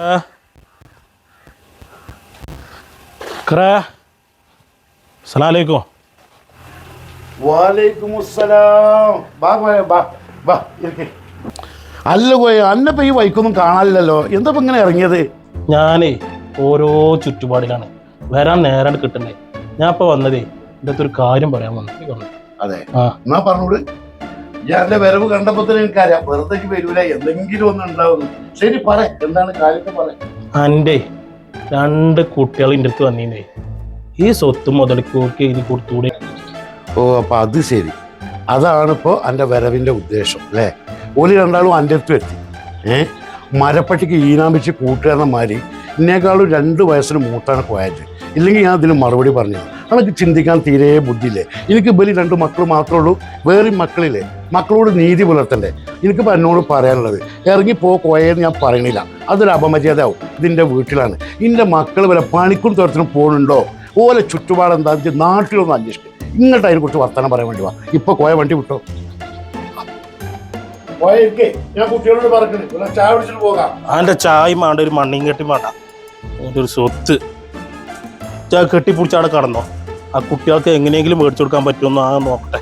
ആ. ഇക്രാ. അസ്സലാമലൈക്കും വാലേക്കും അസ്സലാം ബാ കോയ ബാ ബാ. ഇരിക്ക്. അല്ല കോയ അന്നപ്പോ ഈ വൈക്കൊന്നും കാണാനില്ലല്ലോ. എന്താ ഇപ്പൊ ഇങ്ങനെ ഇറങ്ങിയത്? ഞാനേ ഓരോ ചുറ്റുപാടിലാണ്. വരാൻ നേരം കിട്ടണ്ടേ ഞാൻ ഇപ്പൊ വന്നതേ ഒരു കാര്യം പറയാൻ വന്നു. അതെ. ആ എന്നാ പറഞ്ഞോട് ഞാൻ എന്റെ വരവ് കണ്ടപ്പോ തന്നെ എനിക്കറിയാം വെറുതെ വരൂല. എന്തെങ്കിലും ഒന്നും ഉണ്ടാവും. ശരി പറ. എന്താണ് കാര്യത്തെ പറ. അന്റെ രണ്ട് കുട്ടികൾ എന്റെ അടുത്ത് വന്നീന്നേ ഈ സ്വത്ത് മുതലിക്കോർക്ക് ഇനി കൊടുത്തൂടെ? ഓ അപ്പൊ അത് ശരി. അതാണ് ഇപ്പോ എന്റെ വരവിന്റെ ഉദ്ദേശം അല്ലേ? ഓൽ രണ്ടാളും എന്റെ അടുത്ത് എത്തി. ഏഹ് മരപ്പട്ടിക്ക് ഈനാമിച്ച് കൂട്ടുകാരനെ മാറി എന്നെക്കാളും രണ്ട് വയസ്സിന് മൂത്താണ് പോയത് ഇല്ലെങ്കിൽ ഞാൻ അതിന് മറുപടി പറഞ്ഞു അതൊക്കെ ചിന്തിക്കാൻ തീരെ ബുദ്ധിയില്ലേ? എനിക്ക് ബലി രണ്ട് മക്കൾ മാത്രമേ ഉള്ളൂ വേറെ മക്കളില്ലേ? മക്കളോട് നീതി പുലർത്തണ്ടേ? എനിക്ക് എന്നോട് പറയാനുള്ളത് ഇറങ്ങി പോ കോയെന്ന് ഞാൻ പറയണില്ല. അതൊരു അപമര്യാദയാവും. ഇതിന്റെ വീട്ടിലാണ്. എന്റെ മക്കൾ വരെ പണിക്കും തുരത്തിനും പോകുന്നുണ്ടോ ഓലെ ചുറ്റുപാടെന്താ നാട്ടിലൊന്ന് അന്വേഷിക്കും. ഇങ്ങോട്ട് അതിനെക്കുറിച്ച് വർത്തമാനം പറയാൻ വേണ്ടി വാ. ഇപ്പൊ കോയ വണ്ടി വിട്ടോ? ഞാൻ കുട്ടികളോട് പറഞ്ഞു ചായ പിടിച്ചിട്ട് പോകാം. അവന്റെ ചായ വേണ്ട ഒരു മണ്ണിയും കെട്ടി വേണ്ട. ഒരു സ്വത്ത്. കെട്ടിപ്പിടിച്ചാണ് കടന്നോ? ആ കുട്ടികൾക്ക് എങ്ങനെയെങ്കിലും മേടിച്ചു കൊടുക്കാൻ പറ്റുമെന്ന് ആ നോക്കട്ടെ.